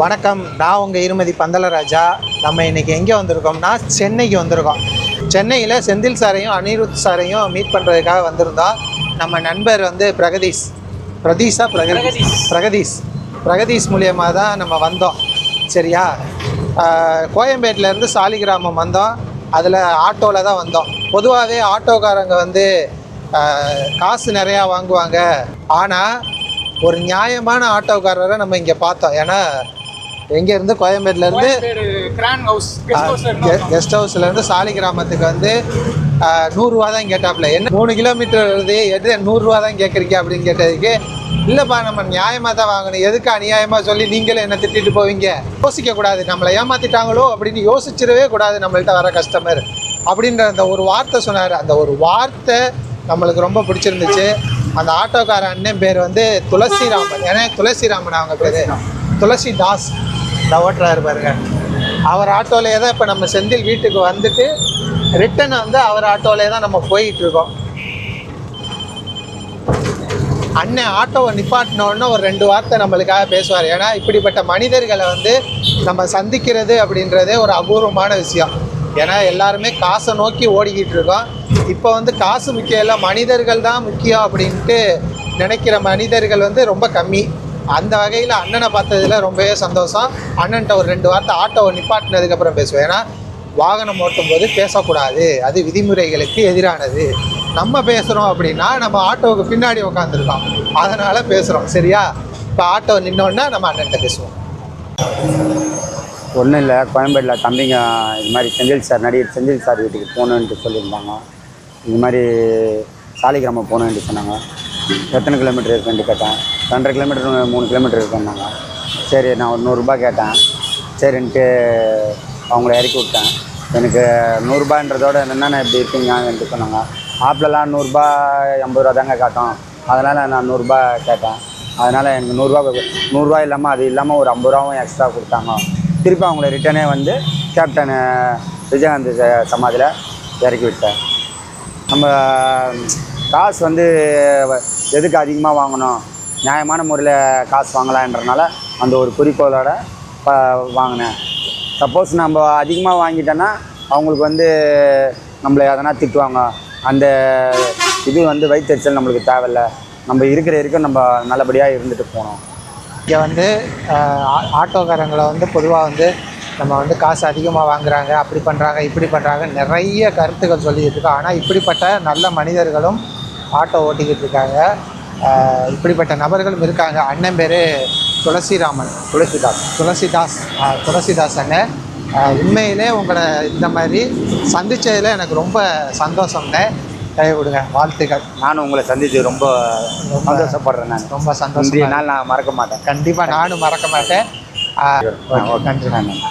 வணக்கம். நான் உங்கள் இருமதி பந்தலராஜா. நம்ம இன்னைக்கு எங்கே வந்திருக்கோம்னா சென்னைக்கு வந்திருக்கோம். சென்னையில் செந்தில் சாரையும் அனிருத் சாரையும் மீட் பண்ணுறதுக்காக வந்திருந்தோம் நம்ம நண்பர் வந்து பிரகதீஷ். பிரதீஷா பிரகதீஷ். பிரகதீஷ். பிரகதீஷ். மூலியமாக தான் நம்ம வந்தோம். சரியா? கோயம்பேட்டிலேருந்து சாலிகிராமம் வந்தோம். அதில் ஆட்டோவில் தான் வந்தோம். பொதுவாகவே ஆட்டோக்காரங்க வந்து காசு நிறையா வாங்குவாங்க. ஆனால் ஒரு நியாயமான ஆட்டோக்காரரை நம்ம இங்கே பார்த்தோம். ஏன்னா எங்கேருந்து கோயம்பேட்டிலேருந்து கிராண்ட் ஹவுஸ் கெஸ்ட் ஹவுஸ்லேருந்து சாலிகிராமத்துக்கு வந்து ஆஹ், நூறுரூவா தான் கேட்டாப்புல. என்ன மூணு கிலோமீட்டர் வருது எது நூறுரூவா தான் கேட்குறீங்க அப்படின்னு கேட்டதுக்கு இல்லைப்பா நம்ம நியாயமாக தான் வாங்கணும். எதுக்கு அநியாயமாக சொல்லி நீங்களும் என்ன திட்டிட்டு போவீங்க? யோசிக்க கூடாது. நம்மளை ஏமாத்திட்டாங்களோ அப்படின்னு யோசிச்சிடவே கூடாது நம்மள்ட்ட வர கஸ்டமர் அப்படின்ற அந்த ஒரு வார்த்தை சொன்னார். அந்த ஒரு வார்த்தை நம்மளுக்கு ரொம்ப பிடிச்சிருந்துச்சு. அந்த ஆட்டோக்கார அண்ணன் பேர் வந்து துளசிராமன். ஏன்னா துளசிராமன் அவங்க பேர். துளசி தாஸ் இந்த ஓட்டுறாரு பாருங்க அவர் ஆட்டோலேயே தான் இப்போ நம்ம செந்தில் வீட்டுக்கு வந்துட்டு ரிட்டன் வந்து அவர் ஆட்டோலேயே தான் நம்ம போயிட்டு இருக்கோம். அண்ணன் ஆட்டோவை நிப்பாட்டினோடனே ஒரு ரெண்டு வார்த்தை நம்மளுக்காக பேசுவார். ஏன்னா இப்படிப்பட்ட மனிதர்களை வந்து நம்ம சந்திக்கிறது அப்படின்றதே ஒரு அபூர்வமான விஷயம். ஏன்னா எல்லாருமே காசை நோக்கி ஓடிக்கிட்டு இருக்கோம். இப்போ வந்து காசு முக்கியம் இல்லை மனிதர்கள் தான் முக்கியம் அப்படின்ட்டு நினைக்கிற மனிதர்கள் வந்து ரொம்ப கம்மி. அந்த வகையில் அண்ணனை பார்த்ததுல ரொம்பவே சந்தோஷம். அண்ணன்ட்ட ஒரு ரெண்டு வார்த்தை ஆட்டோவை நிப்பாட்டினதுக்கப்புறம் பேசுவேன். ஏன்னா வாகனம் ஓட்டும் போது பேசக்கூடாது. அது விதிமுறைகளுக்கு எதிரானது. நம்ம பேசுகிறோம் அப்படின்னா நம்ம ஆட்டோவுக்கு பின்னாடி உட்காந்துருக்கோம் அதனால் பேசுகிறோம் சரியா? இப்போ ஆட்டோ நின்னோடனே நம்ம அண்ணன்ட்ட பேசுவோம். ஒன்றும் இல்லை. கோயம்பேட்டில் தம்பிங்க இது மாதிரி செந்தில் சார் நடிகர் செந்தில் சார் வீட்டுக்கு போகணுன்ட்டு சொல்லியிருந்தாங்க. இது மாதிரி சாலிகிராமம் போகணுன்ட்டு சொன்னாங்க. எத்தனை கிலோமீட்டர் இருக்குன்ட்டு கேட்டேன்? ரெண்டரை கிலோமீட்டர் மூணு கிலோமீட்டர் இருக்குன்னாங்க சரி நான் ஒரு நூறுரூபா கேட்டேன். சரின்ட்டு அவங்கள இறக்கி விட்டேன். எனக்கு நூறுரூபான்றதோட என்னென்ன இப்படி இருக்கீங்கன்ட்டு சொன்னாங்க. ஆப்பிலலாம் நூறுரூபா எண்பது ரூபா தாங்க காட்டும். அதனால் நான் நூறுரூபா கேட்டேன். அதனால் எனக்கு நூறுரூவா நூறுரூவா இல்லாமல் அது இல்லாமல் ஒரு ஐம்பது ரூபாவும் எக்ஸ்ட்ரா கொடுத்தாங்க. திருப்பி அவங்கள ரிட்டனே வந்து கேப்டன் விஜயகாந்த் ச- சமாதியில் இறக்கி விட்டேன். நம்ம காசு வந்து எதுக்கு அதிகமாக வாங்கணும்? நியாயமான முறையில் காசு வாங்கலான்றனால அந்த ஒரு குறிக்கோளோட ப வாங்கினேன். சப்போஸ் நம்ம அதிகமாக வாங்கிட்டோன்னா அவங்களுக்கு வந்து நம்மளை எதனா திட்டுவாங்க. அந்த இது வந்து வயிற்றுச்சல் நம்மளுக்கு தேவையில்ல. நம்ம இருக்கிற இருக்க நம்ம நல்லபடியாக இருந்துட்டு போகணும். இங்கே வந்து ஆ- ஆட்டோக்காரங்களை வந்து பொதுவாக வந்து நம்ம வந்து காசு அதிகமாக வாங்குறாங்க அப்படி பண்ணுறாங்க இப்படி பண்ணுறாங்க நிறைய கருத்துக்கள் சொல்லிக்கிட்டு இருக்கோம். ஆனால் இப்படிப்பட்ட நல்ல மனிதர்களும் ஆட்டோ ஓட்டிக்கிட்டு இருக்காங்க. இப்படிப்பட்ட நபர்களும் இருக்காங்க. அண்ணன் பேர் துளசிராமன். துளசிதாஸ். துளசிதாஸ். துளசிதாஸ் அண்ணன். உண்மையிலே உங்களை இந்த மாதிரி சந்திச்சதுல எனக்கு ரொம்ப சந்தோஷம்னே கை கொடுங்க. வாழ்த்துக்கள். நானும் உங்களை சந்தித்து ரொம்ப சந்தோஷப்படுறேன் நான். ரொம்ப சந்தோஷம் நாள் நான் மறக்க மாட்டேன். கண்டிப்பாக நானும் மறக்க மாட்டேன். நன்றி. நன்றி